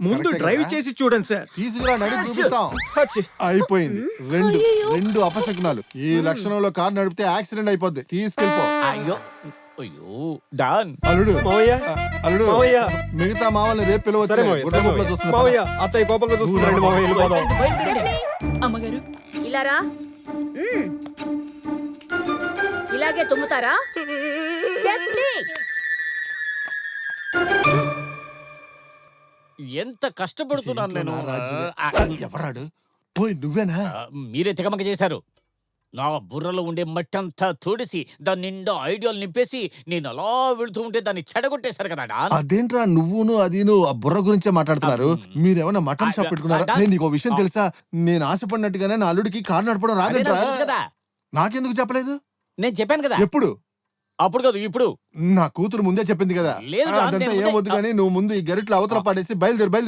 ముందు డ్రైవ్? చేసి చూడండి సార్. తీసుకురా నడి చూపిస్తాం. హచ్చి. అయిపోయింది. రెండు రెండు అపశకునాలు. ఈ లక్షణంలో కార్ నడిపితే యాక్సిడెంట్ అయిపోద్ది. తీసుకెళ్ళిపో. అయ్యో. అయ్యో. డాన్. అల్లుడు. మావయ్య. అల్లుడు. మావయ్య. మిగతా మావల్ని రేపు పిలవచ్చు. మావయ్య, గుడ్ల సరే గుడ్ల మావయ్య. చూస్తున్నా మావయ్య అత్తయ్య కోపంగా చూస్తున్నాడు మావయ్య వెళ్ళిపోదాం. అమ్మగారు. ఇలా రా. మ్మ్. ఇలాగే తుమ్ముతారా? ఎంత కష్టపడుతున్నాను నేను? ఎవరాడు? పోయి నువ్వేనా? మీరే తెగమక చేశారు. నా బుర్రలో ఉండే మట్టి అంతా తోడిసి దాని నిండా ఐడియాలు నింపేసి నేను అలా వెళుతూ ఉంటే దాన్ని చెడగొట్టేశారు కదా అదేంట్రా నువ్వును అదిను ఆ బుర్ర గురించే మాట్లాడుతున్నారు. మీరేమన్నా మటన్ షాప్ పెట్టుకున్నారా? నేను నీకు విషయం. తెలుసా? నేను ఆశపడినట్టుగానే నా అల్లుడికి కారు నడపడం అదే రాదంట్రా. నాకెందుకు చెప్పలేదు? నేను చెప్పాను కదా. ఎప్పుడు? అప్పుడు కాదు ఇప్పుడు. నా కూతురు ముందే చెప్పింది కదా. లేదు రా, అదంతా నేను ఏం ముందే- వద్దు కానీ నువ్వు ముందు ఈ గరిట్లో అవతల పడేసి బయలుదేరి బయలుదేరి.